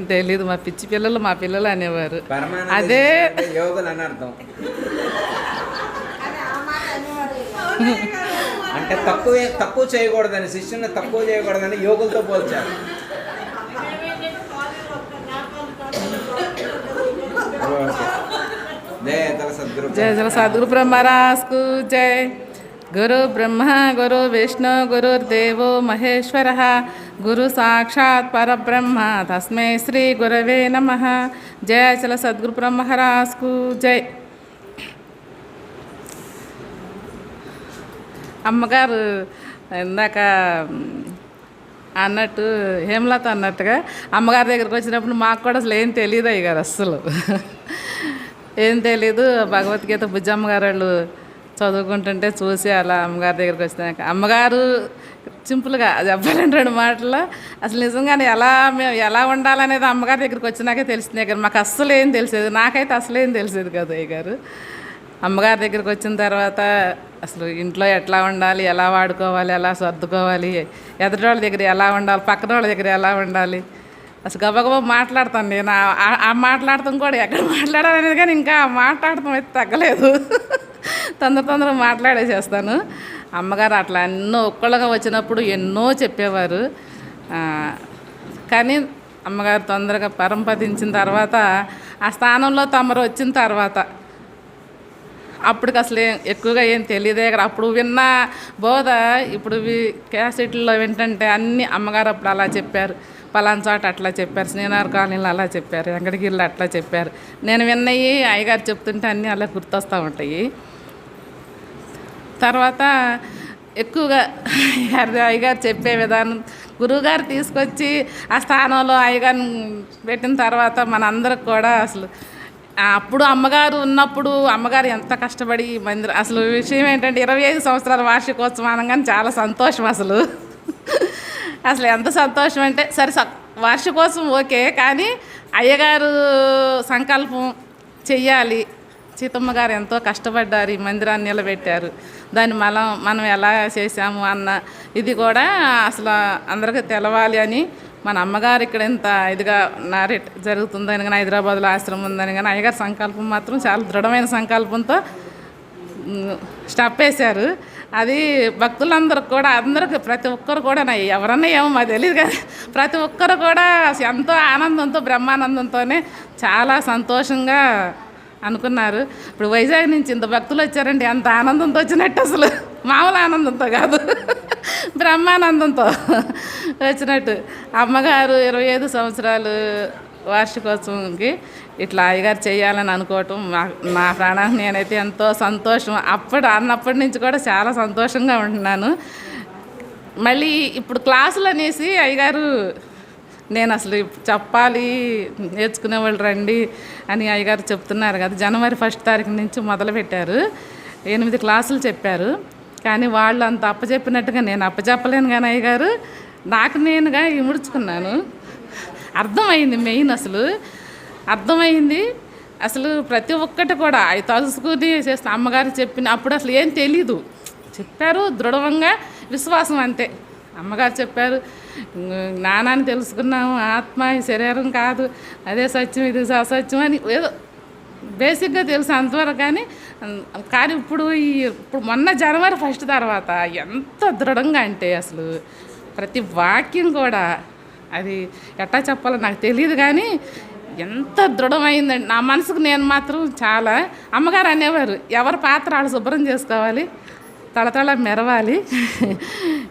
తెలీదు మా పిచ్చి పిల్లలు మా పిల్లలు అనేవారు. అదే యోగులు అని అర్థం. అంటే తక్కువ తక్కువ చేయకూడదని శిష్యుని తక్కువ చేయకూడదని యోగులతో పోల్చారు. జయ తల సద్గురు జయ జల సద్గురు బ్రహ్మరాస్కు జయ. గురు బ్రహ్మ గురు విష్ణు గురుర్దేవో మహేశ్వర. గురు సాక్షాత్ పరబ్రహ్మ తస్మై శ్రీ గురవే నమ. జయ చల సద్గురు బ్రహ్మరాస్కు జై. అమ్మగారు ఇందాక అన్నట్టు హేమలత అన్నట్టుగా అమ్మగారి దగ్గరికి వచ్చినప్పుడు మాకు కూడా అసలు ఏం తెలియదు అయ్యారు అస్సలు. ఏం తెలీదు భగవద్గీత బుజ్జమ్మ గారు వాళ్ళు చదువుకుంటుంటే చూసి అలా అమ్మగారి దగ్గరికి వచ్చినాక అమ్మగారు సింపుల్గా చెప్పాలంటే రెండు మాటల్లో అసలు నిజంగానే ఎలా మేము ఎలా ఉండాలనేది అమ్మగారి దగ్గరికి వచ్చినాకే తెలిసిందే కానీ మాకు అస్సలు ఏం తెలిసేది నాకైతే అసలు ఏం తెలిసేది కాదు అయ్య గారు. అమ్మగారి దగ్గరికి వచ్చిన తర్వాత అసలు ఇంట్లో ఎట్లా ఉండాలి ఎలా వాడుకోవాలి ఎలా సర్దుకోవాలి ఎదుటి వాళ్ళ దగ్గర ఎలా ఉండాలి పక్కన వాళ్ళ దగ్గర ఎలా ఉండాలి అసలు గబగబా మాట్లాడతాను నేను. ఆ- మాట్లాడతాం కూడా ఎక్కడ మాట్లాడాలనేది కానీ ఇంకా మాట్లాడతాం అయితే తగ్గలేదు. తొందర తొందరగా మాట్లాడేసేస్తాను. అమ్మగారు అట్లా ఎన్నో ఒక్కళ్ళగా వచ్చినప్పుడు ఎన్నో చెప్పేవారు. కానీ అమ్మగారు తొందరగా పరంపదించిన తర్వాత ఆ స్థానంలో తమరు వచ్చిన తర్వాత అప్పటికి అసలు ఎక్కువగా ఏం తెలియదే కదా. అప్పుడు విన్న బోధ ఇప్పుడు వి- క్యాసెట్లో ఏంటంటే అన్ని అమ్మగారు అప్పుడు అలా చెప్పారు. పలానా చోట అట్లా చెప్పారు శ్రీనగర్ కాలనీలో అలా చెప్పారు వెంకటగిరిలో అట్లా చెప్పారు. నేను విన్నవి అయ్యగారు చెప్తుంటే అన్నీ అలా గుర్తొస్తూ ఉంటాయి. తర్వాత ఎక్కువగా అయ్యగారు అయ్యగారు చెప్పే విధానం. గురువుగారు తీసుకొచ్చి ఆ స్థానంలో అయ్యగారిని పెట్టిన తర్వాత మనందరికి కూడా అసలు అప్పుడు అమ్మగారు ఉన్నప్పుడు అమ్మగారు ఎంత కష్టపడి మందిరం అసలు విషయం ఏంటంటే ఇరవై ఐదు సంవత్సరాల వార్షికోత్సవం అనగానే చాలా సంతోషం అసలు. అసలు ఎంత సంతోషం అంటే సరే స- వార్షికోత్సవం ఓకే కానీ అయ్యగారు సంకల్పం చెయ్యాలి. సీతమ్మ గారు ఎంతో కష్టపడ్డారు ఈ మందిరాన్ని నిలబెట్టారు. దాన్ని మనం మనం ఎలా చేసాము అన్న ఇది కూడా అసలు అందరికీ తెలవాలి అని మన అమ్మగారు ఇక్కడ ఇంత ఇదిగా నారేట్ జరుగుతుందని కానీ హైదరాబాద్లో ఆశ్రమం ఉందని కానీ అయ్యగారి సంకల్పం మాత్రం చాలా దృఢమైన సంకల్పంతో స్టప్ వేశారు. అది భక్తులందరూ కూడా అందరికి ప్రతి ఒక్కరు కూడా నా ఎవరన్నా ఏమో మాకు తెలియదు కదా. ప్రతి ఒక్కరు కూడా ఎంతో ఆనందంతో బ్రహ్మానందంతోనే చాలా సంతోషంగా అనుకున్నారు. ఇప్పుడు వైజాగ్ నుంచి ఇంత భక్తులు వచ్చారంటే అంత ఆనందంతో వచ్చినట్టు అసలు. మామూలు ఆనందంతో కాదు. బ్రహ్మానందంతో వచ్చినట్టు. అమ్మగారు ఇరవై ఐదు సంవత్సరాలు వార్షికోత్సవంకి ఇట్లా అయ్యగారు చేయాలని అనుకోవటం మా నా ప్రాణానికి నేనైతే ఎంతో సంతోషం. అప్పుడు అన్నప్పటి నుంచి కూడా చాలా సంతోషంగా ఉంటున్నాను. మళ్ళీ ఇప్పుడు క్లాసులు అనేసి అయ్యగారు నేను అసలు చెప్పాలి నేర్చుకునే వాళ్ళు రండి అని అయ్యగారు చెప్తున్నారు కదా. జనవరి ఫస్ట్ తారీఖు నుంచి మొదలుపెట్టారు. ఎనిమిది క్లాసులు చెప్పారు. కానీ వాళ్ళు అంత అప్పచెప్పినట్టుగా నేను అప్పచెప్పలేను కానీ అయ్యగారు నాకు నేనుగా ఇముడుచుకున్నాను. అర్థమైంది మెయిన్ అసలు. అర్థమైంది. అసలు ప్రతి ఒక్కటి కూడా అవి తలుసుకుని చేస్తే అమ్మగారు చెప్పిన అప్పుడు అసలు ఏం తెలీదు. చెప్పారు దృఢంగా విశ్వాసం అంతే. అమ్మగారు చెప్పారు జ్ఞానాన్ని తెలుసుకున్నాము ఆత్మ శరీరం కాదు అదే సత్యం ఇది అసత్యం అని ఏదో బేసిక్గా తెలుసు అంతవరకు కానీ కానీ ఇప్పుడు ఈ ఇప్పుడు మొన్న జనవరి ఫస్ట్ తర్వాత ఎంత దృఢంగా అంటే అసలు ప్రతి వాక్యం కూడా అది ఎట్టా చెప్పాలో నాకు తెలియదు కానీ ఎంత దృఢమైందండి నా మనసుకు నేను మాత్రం చాలా అమ్మగారు అనేవారు ఎవరి పాత్ర వాళ్ళు శుభ్రం చేసుకోవాలి తళతళ మెరవాలి.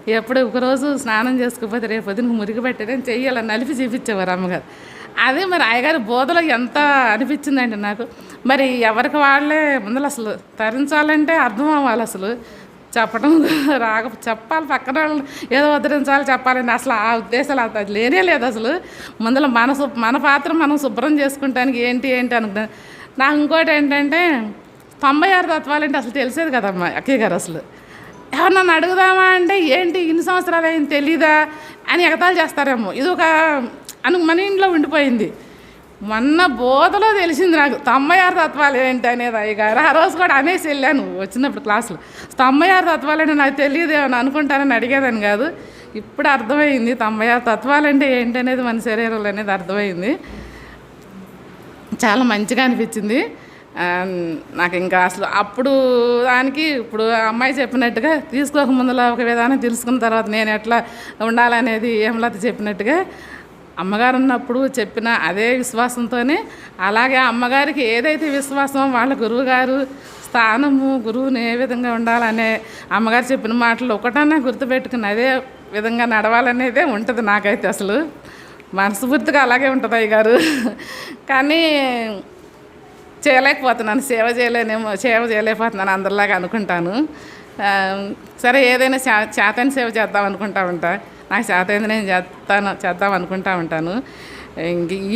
ఎప్పుడు ఒకరోజు స్నానం చేసుకోకపోతే రేపు పొద్దున మురిగి పెట్టడం చెయ్యాలని నలిపి చూపించేవారు అమ్మగారు. అదే మరి అయ్యగారి బోధలో ఎంత అనిపించిందండి నాకు. మరి ఎవరికి వాళ్ళే ముందు అసలు తరించాలంటే అర్థం అవ్వాలి అసలు. చెప్పడం రాక చెప్పాలి పక్కన వాళ్ళు ఏదో ఉద్ధరించాలి చెప్పాలని అసలు ఆ ఉద్దేశాలు అంత అది లేనే లేదు అసలు. ముందర మన మన పాత్ర మనం శుభ్రం చేసుకుంటానికి ఏంటి ఏంటి అనుకున్నాను నాకు ఇంకోటి ఏంటంటే తొంభై ఆరు తత్వాలంటే అసలు తెలిసేది కదమ్మా అక్కయ్య గారు అసలు. ఎవరినన్ను అడుగుదామా అంటే ఏంటి ఇన్ని సంవత్సరాలు అయింది తెలీదా? అని ఎగతాలు చేస్తారేమో. ఇది ఒక అను మన ఇంట్లో ఉండిపోయింది. మొన్న బోధలో తెలిసింది నాకు తొంభై ఆరు తత్వాలు ఏంటి అనేది అయ్యగారు. ఆ రోజు కూడా అనేసి వెళ్ళాను వచ్చినప్పుడు క్లాసులో. తొంభై ఆరు తత్వాలు అంటే నాకు తెలియదు ఏమని అనుకుంటానని అడిగేదాన్ని కాదు. ఇప్పుడు అర్థమైంది తొంభై ఆరు తత్వాలు అంటే ఏంటనేది మన శరీరంలో అనేది అర్థమైంది. చాలా మంచిగా అనిపించింది. నాకు ఇంకా అసలు అప్పుడు దానికి ఇప్పుడు అమ్మాయి చెప్పినట్టుగా తీసుకోక ముందులో ఒక విధానం తెలుసుకున్న తర్వాత నేను ఎట్లా ఉండాలనేది ఏమలత చెప్పినట్టుగా అమ్మగారు ఉన్నప్పుడు చెప్పిన అదే విశ్వాసంతోనే అలాగే అమ్మగారికి ఏదైతే విశ్వాసం వాళ్ళ గురువుగారు స్థానము గురువుని ఏ విధంగా ఉండాలనే అమ్మగారు చెప్పిన మాటలు ఒకటన్నా గుర్తుపెట్టుకుని అదే విధంగా నడవాలనేదే ఉంటుంది నాకైతే అసలు. మనస్ఫూర్తిగా అలాగే ఉంటుంది అయ్యగారు. కానీ చేయలేకపోతున్నాను. సేవ చేయలేనేమో సేవ చేయలేకపోతున్నాను అందరిలాగా అనుకుంటాను. సరే ఏదైనా చా చేతని సేవ చేద్దాం అనుకుంటా ఉంటా. నాకు చేతైంది నేను చేస్తాను చేద్దాం అనుకుంటా ఉంటాను.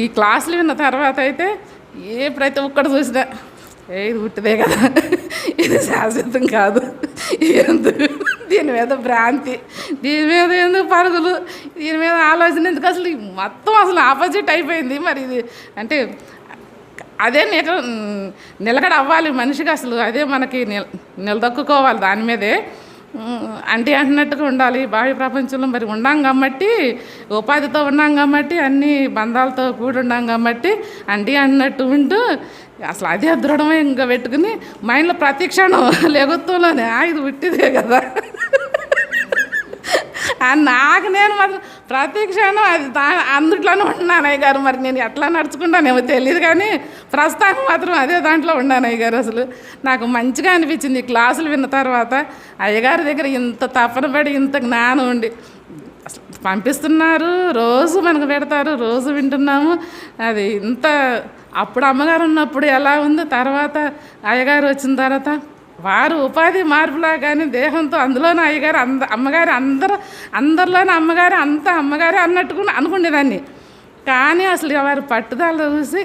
ఈ క్లాసులు విన్న తర్వాత అయితే ఏ ప్రతి ఒక్కటి చూసినా ఏ ఇది పుట్టిదే కదా ఇది శాశ్వతం కాదు ఎందుకు దీని మీద భ్రాంతి దీని మీద ఎందుకు పరుగులు దీని మీద ఆలోచన ఎందుకు? అసలు మొత్తం అసలు ఆపోజిట్ అయిపోయింది. మరి ఇది అంటే అదే నిల నిలకడ అవ్వాలి మనిషికి అసలు. అదే మనకి నిల నిలదొక్కుకోవాలి దాని మీదే. అంటే అంటున్నట్టుగా ఉండాలి. బాహ్య ప్రపంచంలో మరి ఉన్నాం కాబట్టి ఉపాధితో ఉన్నాం కాబట్టి అన్ని బంధాలతో కూడి ఉన్నాం కాబట్టి అంటే అన్నట్టు ఉంటూ అసలు అదే దృఢమే ఇంకా పెట్టుకుని మైండ్లో ప్రతి క్షణం లెగుత్తంలోనే. "ఆ, ఇది పుట్టిదే కదా. నాకు నేను మాత్రం ప్రతి క్షణం అది దా అందుట్లోనే ఉంటున్నాను అయ్య గారు మరి నేను ఎట్లా నడుచుకుంటానేమో తెలియదు కానీ ప్రస్తుతానికి మాత్రం అదే దాంట్లో ఉన్నాను అయ్య గారు అసలు. నాకు మంచిగా అనిపించింది క్లాసులు విన్న తర్వాత. అయ్యగారి దగ్గర ఇంత తపన పడి ఇంత జ్ఞానం ఉండి పంపిస్తున్నారు రోజు మనకు పెడతారు రోజు వింటున్నాము. అది ఇంత అప్పుడు అమ్మగారు ఉన్నప్పుడు ఎలా ఉందో? తర్వాత అయ్యగారు వచ్చిన తర్వాత వారు ఉపాధి మార్పులా కానీ దేహంతో అందులోనే అయ్యగారు అంద అమ్మగారు అందరూ అందరిలోనే అమ్మగారు అంత అమ్మగారే అన్నట్టుకు అనుకునేదాన్ని కానీ అసలు వారి పట్టుదల చూసి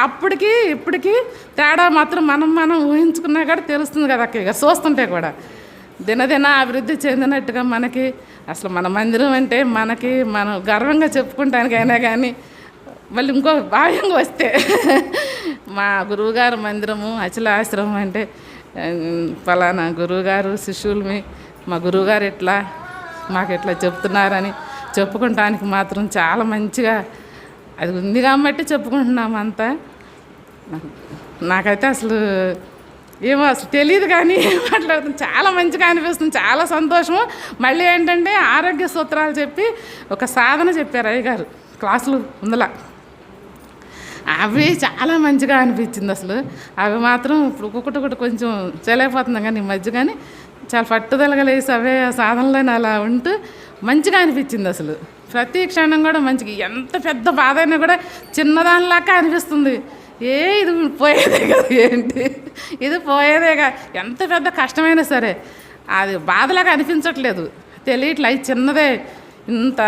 అప్పటికీ ఇప్పటికీ అప్పటికి తేడా మాత్రం మనం మనం ఊహించుకున్నా కూడా తెలుస్తుంది కదా అక్కయ్య చూస్తుంటే కూడా. దినదిన అభివృద్ధి చెందినట్టుగా మనకి అసలు మన మందిరం అంటే మనకి మనం గర్వంగా చెప్పుకుంటానికైనా కానీ మళ్ళీ ఇంకో భావ్యంగా వస్తే మా గురువుగారు మందిరము అచల ఆశ్రమం అంటే ఫలానా గురువుగారు శిష్యులమి మా గురువుగారు ఎట్లా? మాకు ఎట్లా చెప్తున్నారని చెప్పుకుంటానికి మాత్రం చాలా మంచిగా అది ఉంది కాబట్టి చెప్పుకుంటున్నాం అంతా. నాకైతే అసలు ఏమో అసలు తెలియదు కానీ మాట్లాడుతుంది చాలా మంచిగా అనిపిస్తుంది చాలా సంతోషము. మళ్ళీ ఏంటంటే ఆరోగ్య సూత్రాలు చెప్పి ఒక సాధన చెప్పారు అయ్యగారు క్లాసులు ఉందలా అవి చాలా మంచిగా అనిపించింది అసలు. అవి మాత్రం ఇప్పుడు ఒక్కొక్కటి ఒకటి కొంచెం చేయలేకపోతున్నాం కానీ ఈ మధ్య కానీ చాలా పట్టుదలగా లేసి అవే సాధనలోనే అలా ఉంటూ మంచిగా అనిపించింది అసలు. ప్రతి క్షణం కూడా మంచిగా ఎంత పెద్ద బాధ అయినా కూడా చిన్నదానిలాగా అనిపిస్తుంది. ఏ ఇది పోయేదే కదా ఏంటి? ఇది పోయేదేగా ఎంత పెద్ద కష్టమైనా సరే అది బాధలాగా అనిపించట్లేదు. తెలియట్లే అది చిన్నదే. ఇంత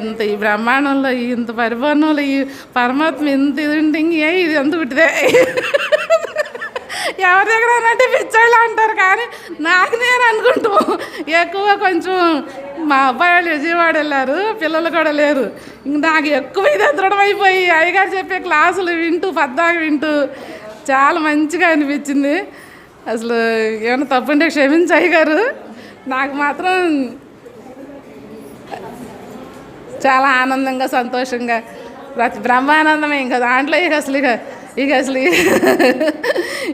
ఇంత ఈ బ్రహ్మాండంలో ఇంత పరిపూర్ణంలో ఈ పరమాత్మ ఇంత ఇది ఉంటే ఇంకే ఇది ఎంత పుట్టిదే? ఎవరి దగ్గర అంటే పిచ్చోళ్ళు అంటారు కానీ నాకు నేను అనుకుంటూ ఎక్కువ కొంచెం మా అబ్బాయి వాళ్ళు విజయవాడ వెళ్ళారు పిల్లలు కూడా లేరు. ఇంక నాకు ఎక్కువ ఇదే దృఢమైపోయి అయ్యగారు చెప్పే క్లాసులు వింటూ పద్దాగా వింటూ చాలా మంచిగా అనిపించింది. అసలు ఏమైనా తప్పుంటే క్షమించి అయ్యగారు. నాకు మాత్రం చాలా ఆనందంగా సంతోషంగా ప్రతి బ్రహ్మానందమే ఇంకా దాంట్లో ఇక అసలు ఇక ఇక అసలు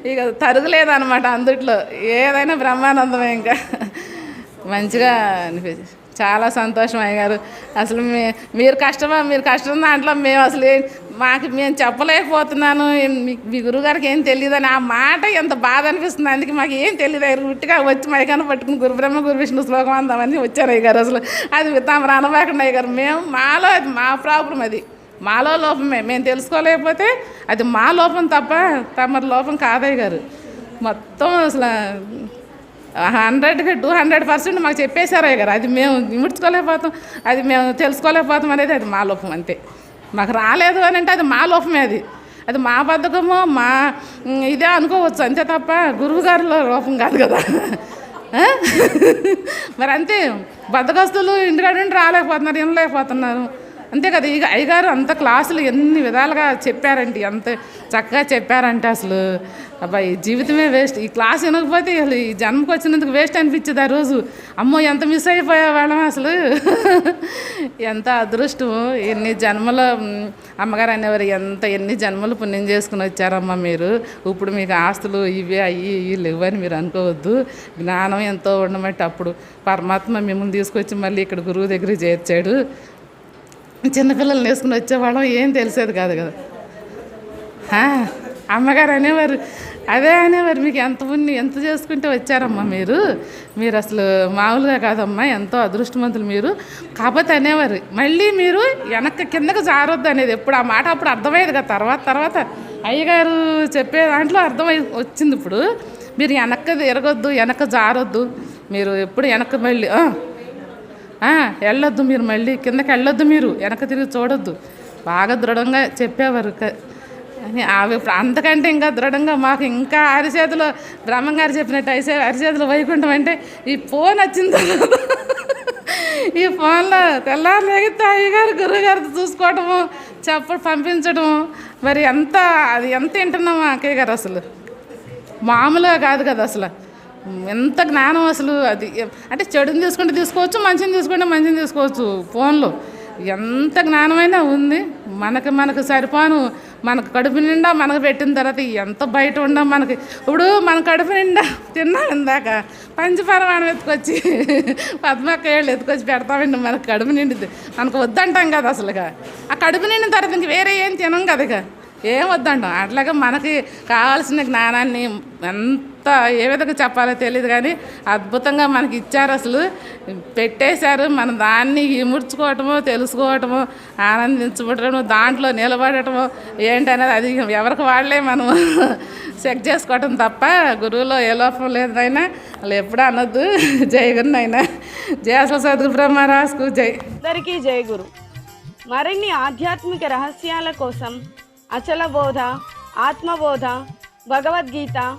ఇక తరుగులేదన్నమాట అందుట్లో. ఏదైనా బ్రహ్మానందమే ఇంకా. మంచిగా అనిపించింది. చాలా సంతోషం అయ్యారు అసలు మీ మీరు కష్టమా మీరు కష్టం దాంట్లో మేము అసలు మాకు మేము చెప్పలేకపోతున్నాను. మీ మీ గురుగారికి ఏం తెలియదని ఆ మాట ఎంత బాధ అనిపిస్తుంది. అందుకే మాకు ఏం తెలియదు అయ్యారు ఉట్టిగా వచ్చి మైకాన్ని పట్టుకుని గురుబ్రహ్మ గురు విష్ణు శ్లోకం అందామని వచ్చారు అయ్యారు అసలు. అది తాము అనబాకుండా అయ్యారు మేము మాలో అది మా ప్రాబ్లం అది. మాలో లోపమే మేము తెలుసుకోలేకపోతే అది మా లోపం తప్ప తమరి లోపం కాదయ్య గారు మొత్తం అసలు హండ్రెడ్కి టూ హండ్రెడ్ పర్సెంట్ మాకు చెప్పేశారే కదా అది మేము ఇముడ్చుకోలేకపోతాం అది మేము తెలుసుకోలేకపోతాం అనేది అది మా లోపం అంతే. మాకు రాలేదు అని అంటే అది మా లోపమే అది. అది మా బద్ధకమో మా ఇదే అనుకోవచ్చు అంతే తప్ప గురువుగారిలో లోపం కాదు కదా. మరి అంతే బద్దకస్తులు ఇంటికాడ నుండి రాలేకపోతున్నారు వినలేకపోతున్నారు. అంతే కదా ఇక అయ్యగారు అంత క్లాసులు ఎన్ని విధాలుగా చెప్పారంటే ఎంత చక్కగా చెప్పారంటే అసలు. అబ్బాయి జీవితమే వేస్ట్ ఈ క్లాస్ వినకపోతే అసలు ఈ జన్మకు వచ్చినందుకు వేస్ట్ అనిపించదు ఆ రోజు. అమ్మో ఎంత మిస్ అయిపోయా వాళ్ళం అసలు. ఎంత అదృష్టం ఎన్ని జన్మల అమ్మగారు అనేవారు ఎంత ఎన్ని జన్మలు పుణ్యం చేసుకుని వచ్చారమ్మా మీరు. ఇప్పుడు మీకు ఆస్తులు ఇవి అవి ఇవి లేవని మీరు అనుకోవద్దు. జ్ఞానం ఎంతో ఉండమంటే అప్పుడు పరమాత్మ మిమ్మల్ని తీసుకొచ్చి మళ్ళీ ఇక్కడ గురువు దగ్గర చేర్చాడు. చిన్నపిల్లల్ని వేసుకుని వచ్చేవాళ్ళం ఏం తెలిసేది కాదు కదా. అమ్మగారు అనేవారు అదే అనేవారు మీకు ఎంత ఉన్ని ఎంత చేసుకుంటే వచ్చారమ్మా మీరు? మీరు అసలు మామూలుగా కాదమ్మా ఎంతో అదృష్టవంతులు మీరు. కాకపోతే అనేవారు మళ్ళీ మీరు వెనక్కి కిందకు జారొద్దు అనేది ఎప్పుడు ఆ మాట అప్పుడు అర్థమయ్యేది కదా. తర్వాత తర్వాత అయ్యగారు చెప్పే దాంట్లో అర్థమై వచ్చింది ఇప్పుడు. మీరు వెనక్కి తిరగొద్దు వెనక జారొద్దు. మీరు ఎప్పుడు వెనక్కి మళ్ళీ వెళ్ళొద్దు మీరు మళ్ళీ. కిందకి వెళ్ళొద్దు మీరు వెనక తిరిగి చూడొద్దు. బాగా దృఢంగా చెప్పేవారు అవి ఇప్పుడు అంతకంటే ఇంకా దృఢంగా మాకు ఇంకా అరిచేతిలో బ్రహ్మంగారు చెప్పినట్టు అరిసే అరిచేతిలో వైకుంఠం అంటే ఈ ఫోన్ వచ్చింది. ఈ ఫోన్లో తెల్లారు లేగితే అయ్యగారు గురువుగారు చూసుకోవటము చెప్ప పంపించడము మరి ఎంత అది ఎంత వింటున్నాము అక్కయ్య గారు అసలు? మామూలుగా కాదు కదా అసలు. ఎంత జ్ఞానం అసలు అది? అంటే చెడుని తీసుకుంటే తీసుకోవచ్చు మంచిని తీసుకుంటే మంచిని తీసుకోవచ్చు ఫోన్లో. ఎంత జ్ఞానమైనా ఉంది. మనకు మనకు సరిపోను మనకు కడుపు నిండా మనకు పెట్టిన తర్వాత ఎంత బయట ఉండం మనకి. ఇప్పుడు మన కడుపు నిండా తిన్నాం ఇందాక. పంచపరమాణం ఎత్తుకొచ్చి పద్మక్క ఏళ్ళు ఎత్తుకొచ్చి పెడతామండి మనకు కడుపు నిండిది మనకు వద్దంటాం కదా అసలుగా. ఆ కడుపు నిండిన తర్వాత ఇంక వేరే ఏం తినం కదా ఇక. ఏం వద్దంటాం. అట్లాగే మనకి కావాల్సిన జ్ఞానాన్ని ఎంత ఏ విధంగా చెప్పాలో తెలియదు కానీ అద్భుతంగా మనకి ఇచ్చారు అసలు. పెట్టేశారు మన దాన్ని ఇముడ్చుకోవటము తెలుసుకోవటము ఆనందించుకోవటము దాంట్లో నిలబడటము ఏంటనేది అది ఎవరికి వాళ్ళే మనం. చెక్ చేసుకోవటం తప్ప గురువులో ఏ లోపం లేదైనా వాళ్ళు ఎప్పుడు అనొద్దు. జై గురునైనా జయ అసలు సద్గురు బ్రహ్మరాజుకు జై. అందరికీ జయ గురు. మరిన్ని ఆధ్యాత్మిక రహస్యాల కోసం అచల బోధ ఆత్మబోధ భగవద్గీత